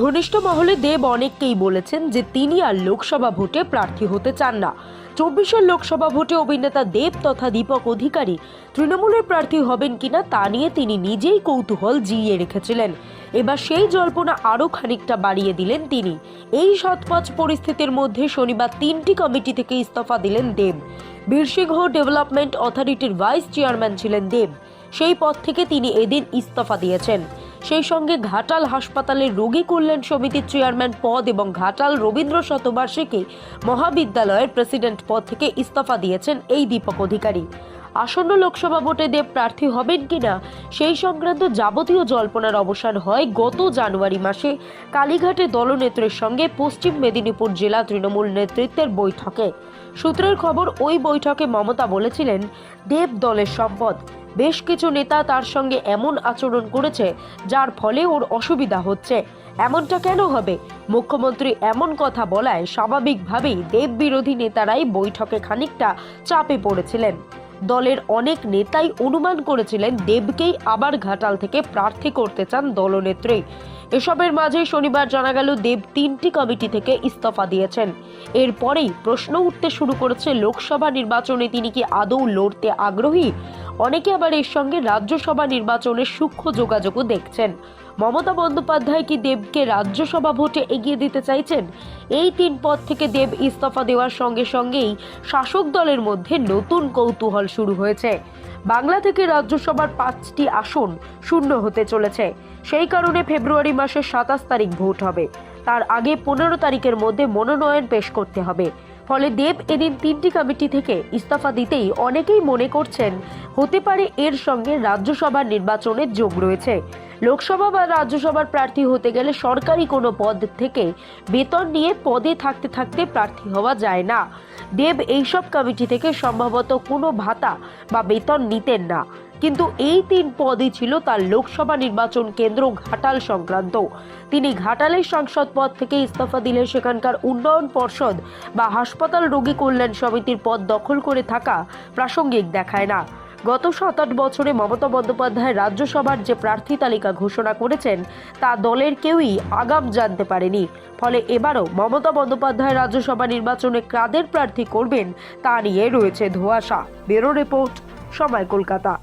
ঘনিষ্ঠ মহলে দেব অনেককেই বলেছেন যে তিনি আর লোকসভা ভোটে প্রার্থী হতে চান না। চব্বিশের লোকসভা ভোটে অভিনেতা দেব তথা দীপক অধিকারী তৃণমূলের প্রার্থী হবেন কিনা তা নিয়ে তিনি নিজেই কৌতূহল জিইয়ে রেখেছিলেন। এবার সেই জল্পনা আরও খানিকটা বাড়িয়ে দিলেন তিনি। এই সৎপথ পরিস্থিতির মধ্যে শনিবার তিনটি কমিটি থেকে ইস্তফা দিলেন দেব। বীরসিংহ ডেভেলপমেন্ট অথরিটির ভাইস চেয়ারম্যান ছিলেন দেব। সেই পদ থেকে তিনি এদিন ইস্তফা দিয়েছেন। সেই সঙ্গে ঘাটাল হাসপাতালের রোগী কল্যাণ সমিতির চেয়ারম্যান পদ এবং ঘাটাল রবীন্দ্র শতবার্ষিকী মহাবিদ্যালয়ের প্রেসিডেন্ট পদ থেকে ইস্তফা দিয়েছেন এই দীপক অধিকারী। আসন্ন লোকসভা ভোটে দেব প্রার্থী হবেন কিনা, সেই সংক্রান্ত যাবতীয় জল্পনার অবসান হয় গত জানুয়ারি মাসে কালীঘাটে দলনেত্রের সঙ্গে পশ্চিম মেদিনীপুর জেলা তৃণমূল নেতৃত্বের বৈঠকে। সূত্রের খবর, ওই বৈঠকে মমতা বলেছিলেন, দেব দলের সম্পদ। বেশ কিছু নেতা তার সঙ্গে এমন আচরণ করেছে যার ফলে ওর অসুবিধা হচ্ছে। এমনটা কেন হবে? মুখ্যমন্ত্রী এমন কথা বলায় স্বাভাবিকভাবেই দেব বিরোধী নেতারাই বৈঠকে খানিকটা চাপে পড়েছিলেন। দলের অনেক নেতাই অনুমান করেছিলেন দেবকেই আবার ঘাটাল থেকে প্রার্থী করতে চান দলনেত্রী। এসবের মাঝে শনিবার জানা গেল, দেব তিনটি কমিটি থেকে ইস্তফা দিয়েছেন। এরপরেই প্রশ্ন উঠতে শুরু করেছে, লোকসভা নির্বাচনে তিনি কি আদৌ লড়তে আগ্রহী? অনেকে আবার এর সঙ্গে রাজ্যসভা নির্বাচনের সূক্ষ্ম যোগাযোগও দেখছেন। মমতা বন্দ্যোপাধ্যায় কি দেবকে রাজ্যসভা ভোটে এগিয়ে দিতে চাইছেন? এই তিন পদ থেকে দেব ইস্তফা দেওয়ার সঙ্গে সঙ্গেই শাসক দলের মধ্যে নতুন কৌতূহল শুরু হয়েছে। বাংলা থেকে রাজ্যসভার পাঁচটি আসন শূন্য হতে চলেছে। সেই কারণে ফেব্রুয়ারি মাসের সাতাশ তারিখ ভোট হবে। তার আগে পনেরো তারিখের মধ্যে মনোনয়ন পেশ করতে হবে। ফলে দেব এদিন তিনটি কমিটি থেকে ইস্তফা দিতেই অনেকেই মনে করছেন হতে পারে এর সঙ্গে রাজ্যসভার নির্বাচনের যোগ রয়েছে। লোকসভা বা রাজ্যসভার প্রার্থী হতে গেলে সরকারি কোনো পদ থেকে বেতন নিয়ে পদে থাকতে থাকতে প্রার্থী হওয়া যায় না। দেব এইসব কমিটি থেকে সম্ভবত কোনো ভাতা বা বেতন নিতেন না। কিন্তু এই তিন পদই ছিল তার লোকসভা নির্বাচন কেন্দ্র ঘাটাল সংক্রান্ত। তিনি ঘাটালের সাংসদ পদ থেকে ইস্তফা দিলে সেখানকার উন্নয়ন পর্ষদ বা হাসপাতাল রোগী কল্যাণ সমিতির পদ দখল করে থাকা প্রাসঙ্গিক দেখায় না। গত সাত আট বছরে মমতা বন্দ্যোপাধ্যায় রাজ্যসভার যে প্রার্থী তালিকা ঘোষণা করেছেন, তা দলের কেউই আগাম জানতে পারেনি। ফলে এবারও মমতা বন্দ্যোপাধ্যায় রাজ্যসভা নির্বাচনে কাদের প্রার্থী করবেন, তা নিয়ে রয়েছে ধোয়াশা। ব্যুরো রিপোর্ট, সময় কলকাতা।